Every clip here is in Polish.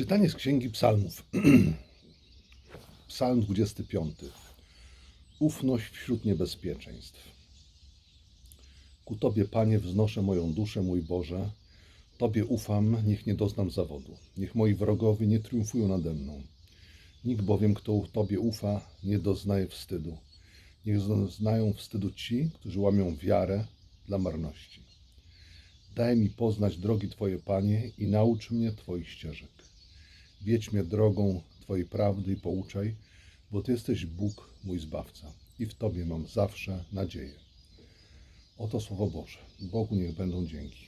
Czytanie z Księgi Psalmów. Psalm 25. Ufność wśród niebezpieczeństw. Ku Tobie, Panie, wznoszę moją duszę, mój Boże. Tobie ufam, niech nie doznam zawodu. Niech moi wrogowie nie triumfują nade mną. Nikt bowiem, kto Tobie ufa, nie doznaje wstydu. Niech doznają wstydu ci, którzy łamią wiarę dla marności. Daj mi poznać drogi Twoje, Panie, i naucz mnie Twoich ścieżek. Wiedź mnie drogą Twojej prawdy i pouczaj, bo Ty jesteś Bóg, mój Zbawca, i w Tobie mam zawsze nadzieję. Oto Słowo Boże. Bogu niech będą dzięki.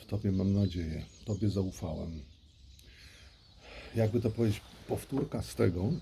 W Tobie mam nadzieję, Tobie zaufałem. Jakby to powiedzieć, powtórka z tego,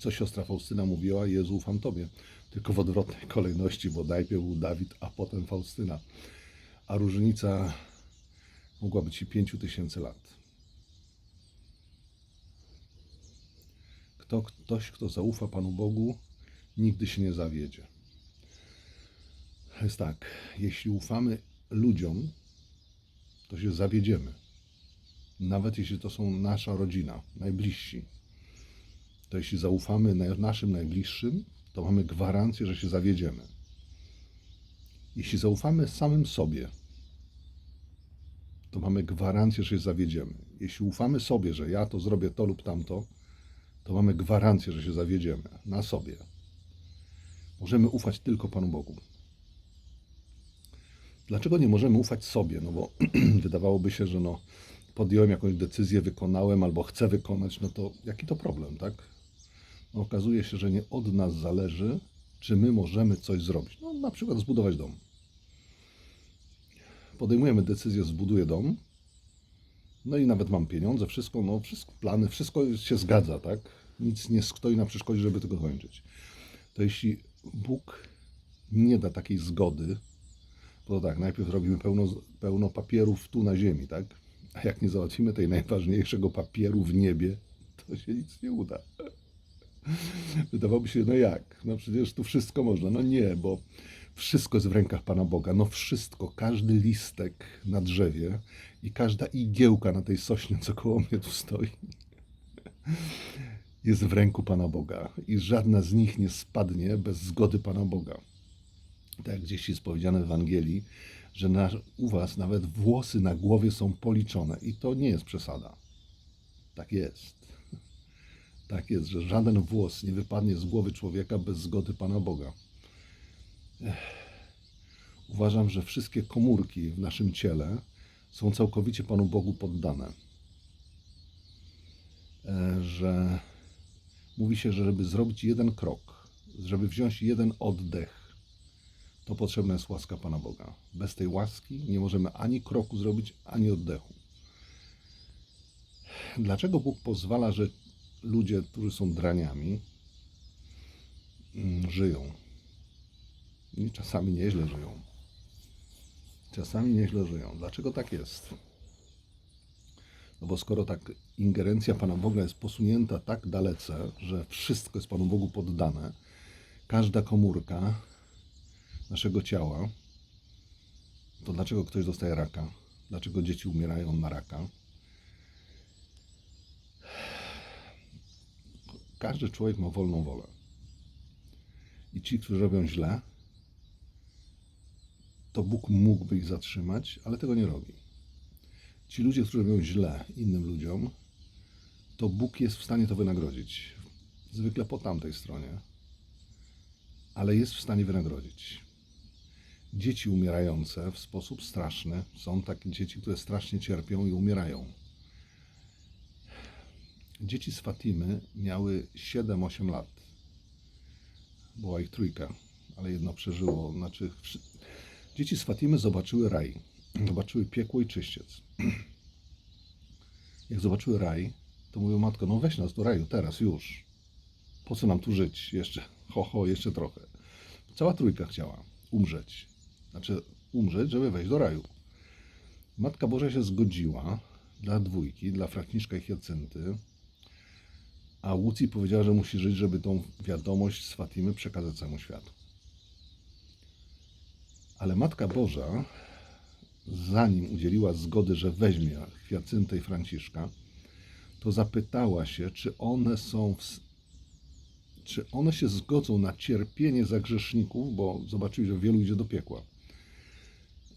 co siostra Faustyna mówiła, Jezu, ufam Tobie. Tylko w odwrotnej kolejności, bo najpierw był Dawid, a potem Faustyna. A różnica mogła być i pięciu tysięcy lat. Kto, ktoś, kto zaufa Panu Bogu, nigdy się nie zawiedzie. Jest tak, jeśli ufamy ludziom, to się zawiedziemy. Nawet jeśli to są nasza rodzina, najbliżsi to jeśli zaufamy na- naszym najbliższym, to mamy gwarancję, że się zawiedziemy. Jeśli zaufamy samym sobie, to mamy gwarancję, że się zawiedziemy. Jeśli ufamy sobie, że ja to zrobię to lub tamto, to mamy gwarancję, że się zawiedziemy na sobie. Możemy ufać tylko Panu Bogu. Dlaczego nie możemy ufać sobie? No bo wydawałoby się, że no, podjąłem jakąś decyzję, wykonałem albo chcę wykonać, no to jaki to problem, tak? Okazuje się, że nie od nas zależy, czy my możemy coś zrobić. No, na przykład zbudować dom. Podejmujemy decyzję, zbuduję dom, no i nawet mam pieniądze, wszystko, no, wszystko, plany, wszystko się zgadza, tak? Nic nie stoi na przeszkodzie, żeby tego kończyć. To jeśli Bóg nie da takiej zgody, to tak, najpierw robimy pełno, pełno papierów tu na ziemi, tak? A jak nie załatwimy tej najważniejszego papieru w niebie, to się nic nie uda. Wydawałoby się, no jak? No przecież tu wszystko można. No nie, bo wszystko jest w rękach Pana Boga. No wszystko, każdy listek na drzewie i każda igiełka na tej sośnie, co koło mnie tu stoi, jest w ręku Pana Boga. I żadna z nich nie spadnie bez zgody Pana Boga. Tak gdzieś jest powiedziane w Ewangelii, że na, u Was nawet włosy na głowie są policzone. I to nie jest przesada. Tak jest. Tak jest, że żaden włos nie wypadnie z głowy człowieka bez zgody Pana Boga. Ech. Uważam, że wszystkie komórki w naszym ciele są całkowicie Panu Bogu poddane. E, Że mówi się, że żeby zrobić jeden krok, żeby wziąć jeden oddech, to potrzebna jest łaska Pana Boga. Bez tej łaski nie możemy ani kroku zrobić, ani oddechu. Dlaczego Bóg pozwala, że ludzie, którzy są draniami, mm, żyją? I czasami nieźle żyją. Czasami nieźle żyją. Dlaczego tak jest? No bo skoro tak ingerencja Pana Boga jest posunięta tak dalece, że wszystko jest Panu Bogu poddane, każda komórka naszego ciała, to dlaczego ktoś dostaje raka? Dlaczego dzieci umierają na raka? Każdy człowiek ma wolną wolę. I ci, którzy robią źle, to Bóg mógłby ich zatrzymać, ale tego nie robi. Ci ludzie, którzy robią źle innym ludziom, to Bóg jest w stanie to wynagrodzić. Zwykle po tamtej stronie, ale jest w stanie wynagrodzić. Dzieci umierające w sposób straszny są takie dzieci, które strasznie cierpią i umierają. Dzieci z Fatimy miały 7-8 lat. Była ich trójka, ale jedno przeżyło. Znaczy, dzieci z Fatimy zobaczyły raj. Zobaczyły piekło i czyściec. Jak zobaczyły raj, to mówią, matko, no weź nas do raju teraz, już. Po co nam tu żyć? Jeszcze, ho, ho, jeszcze trochę. Cała trójka chciała umrzeć. Znaczy, umrzeć, żeby wejść do raju. Matka Boża się zgodziła dla dwójki, dla Franciszka i Hiacynty, a Łucji powiedziała, że musi żyć, żeby tą wiadomość z Fatimy przekazać całemu światu. Ale Matka Boża, zanim udzieliła zgody, że weźmie Hyacyntę i Franciszka, to zapytała się, czy one są w, czy one się zgodzą na cierpienie za grzeszników, bo zobaczyli, że wielu idzie do piekła,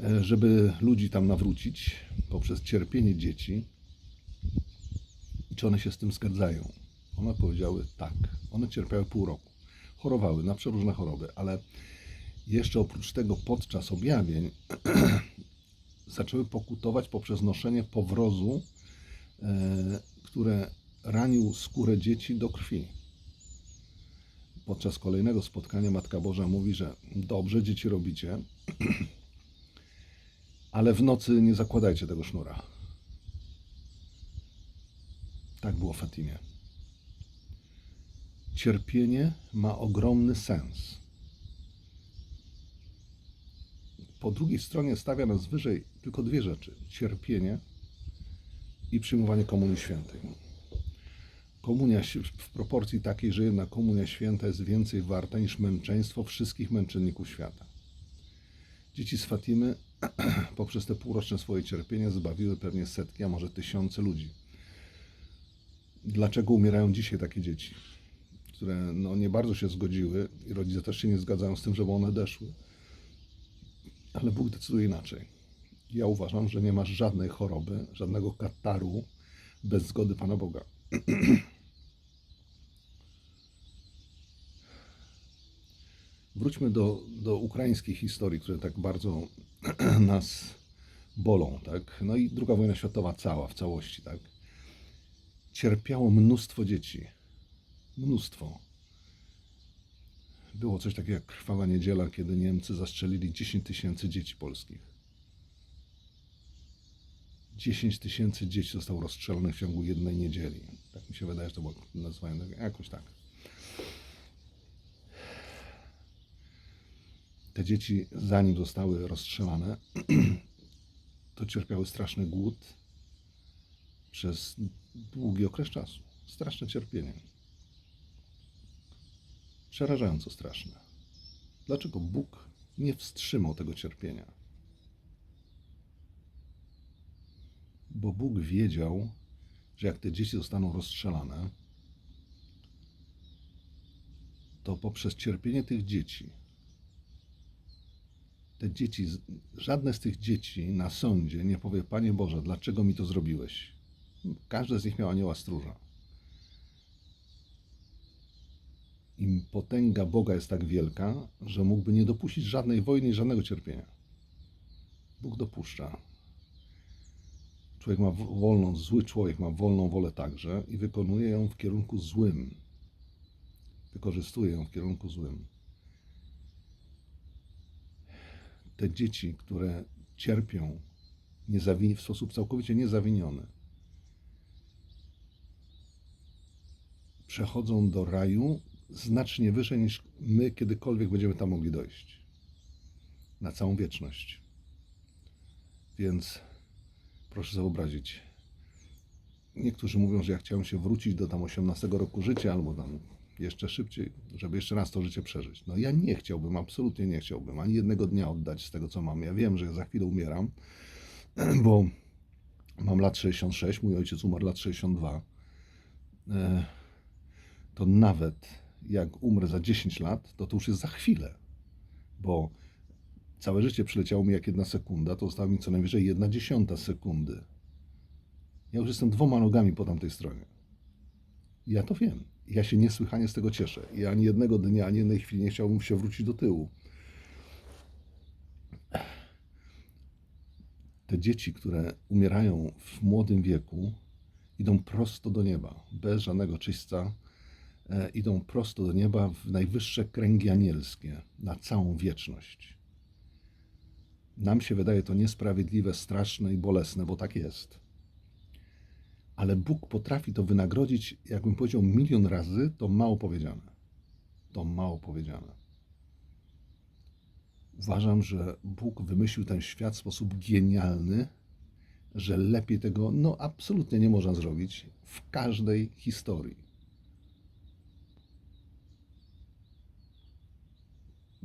e, żeby ludzi tam nawrócić poprzez cierpienie dzieci i czy one się z tym zgadzają. One powiedziały tak. One cierpiały pół roku. Chorowały na przeróżne choroby, ale jeszcze oprócz tego podczas objawień zaczęły pokutować poprzez noszenie powrozu, e, które ranił skórę dzieci do krwi. Podczas kolejnego spotkania Matka Boża mówi, że dobrze dzieci robicie, ale w nocy nie zakładajcie tego sznura. Tak było w Fatimie. Cierpienie ma ogromny sens. Po drugiej stronie stawia nas wyżej tylko dwie rzeczy: cierpienie i przyjmowanie Komunii Świętej. Komunia w proporcji takiej, że jedna Komunia Święta jest więcej warta niż męczeństwo wszystkich męczenników świata. Dzieci z Fatimy poprzez te półroczne swoje cierpienie zbawiły pewnie setki, a może tysiące ludzi. Dlaczego umierają dzisiaj takie dzieci, które no, nie bardzo się zgodziły i rodzice też się nie zgadzają z tym, żeby one deszły? Ale Bóg decyduje inaczej. Ja uważam, że nie masz żadnej choroby, żadnego kataru bez zgody Pana Boga. Wróćmy do, do ukraińskiej historii, które tak bardzo nas bolą, tak? No i druga wojna światowa cała, w całości, tak? Cierpiało mnóstwo dzieci. Mnóstwo. Było coś takiego jak krwawa niedziela, kiedy Niemcy zastrzelili 10 tysięcy dzieci polskich. 10 tysięcy dzieci zostało rozstrzelonych w ciągu jednej niedzieli. Tak mi się wydaje, że to było nazwane jakoś tak. Te dzieci, zanim zostały rozstrzelane, to cierpiały straszny głód przez długi okres czasu. Straszne cierpienie. Przerażająco straszne. Dlaczego Bóg nie wstrzymał tego cierpienia? Bo Bóg wiedział, że jak te dzieci zostaną rozstrzelane, to poprzez cierpienie tych dzieci, te dzieci, żadne z tych dzieci na sądzie nie powie, Panie Boże, dlaczego mi to zrobiłeś? Każde z nich miał anioła stróża. I potęga Boga jest tak wielka, że mógłby nie dopuścić żadnej wojny i żadnego cierpienia. Bóg dopuszcza. Człowiek ma wolną, zły człowiek ma wolną wolę także i wykonuje ją w kierunku złym. Wykorzystuje ją w kierunku złym. Te dzieci, które cierpią w sposób całkowicie niezawiniony, przechodzą do raju znacznie wyżej niż my kiedykolwiek będziemy tam mogli dojść. Na całą wieczność. Więc proszę sobie wyobrazić. Niektórzy mówią, że ja chciałem się wrócić do tam 18 roku życia albo tam jeszcze szybciej, żeby jeszcze raz to życie przeżyć. No ja nie chciałbym, absolutnie nie chciałbym ani jednego dnia oddać z tego, co mam. Ja wiem, że za chwilę umieram, bo mam lat 66, mój ojciec umarł lat 62. E, To nawet jak umrę za 10 lat, to to już jest za chwilę, bo całe życie przyleciało mi jak jedna sekunda, to została mi co najwyżej jedna dziesiąta sekundy. Ja już jestem dwoma nogami po tamtej stronie. Ja to wiem. Ja się niesłychanie z tego cieszę. Ja ani jednego dnia, ani jednej chwili nie chciałbym się wrócić do tyłu. Te dzieci, które umierają w młodym wieku, idą prosto do nieba, bez żadnego czyśćca, e, idą prosto do nieba w najwyższe kręgi anielskie, na całą wieczność. Nam się wydaje to niesprawiedliwe, straszne i bolesne, bo tak jest. Ale Bóg potrafi to wynagrodzić, jakbym powiedział milion razy, to mało powiedziane. To mało powiedziane. Uważam, że Bóg wymyślił ten świat w sposób genialny, że lepiej tego no absolutnie nie można zrobić w każdej historii.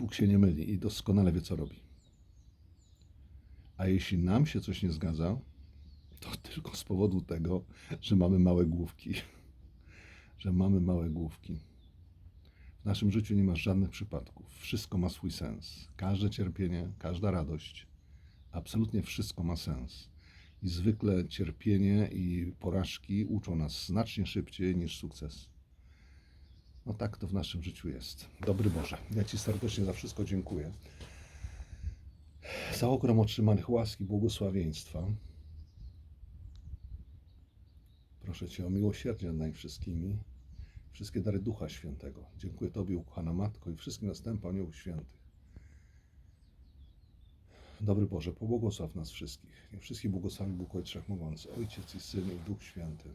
Bóg się nie myli i doskonale wie, co robi. A jeśli nam się coś nie zgadza, to tylko z powodu tego, że mamy małe główki. Że mamy małe główki. W naszym życiu nie ma żadnych przypadków. Wszystko ma swój sens. Każde cierpienie, każda radość, absolutnie wszystko ma sens. I zwykle cierpienie i porażki uczą nas znacznie szybciej niż sukces. No tak to w naszym życiu jest. Dobry Boże, ja Ci serdecznie za wszystko dziękuję. Za ogrom otrzymanych łaski, błogosławieństwa. Proszę Cię o miłosierdzie nad nami wszystkimi. Wszystkie dary Ducha Świętego. Dziękuję Tobie, ukochana Matko, i wszystkim następom aniołów świętych. Dobry Boże, pobłogosław nas wszystkich. Niech wszystkich błogosławi Bóg Ojciec Wszechmogący, Ojciec i Syn i Duch Święty.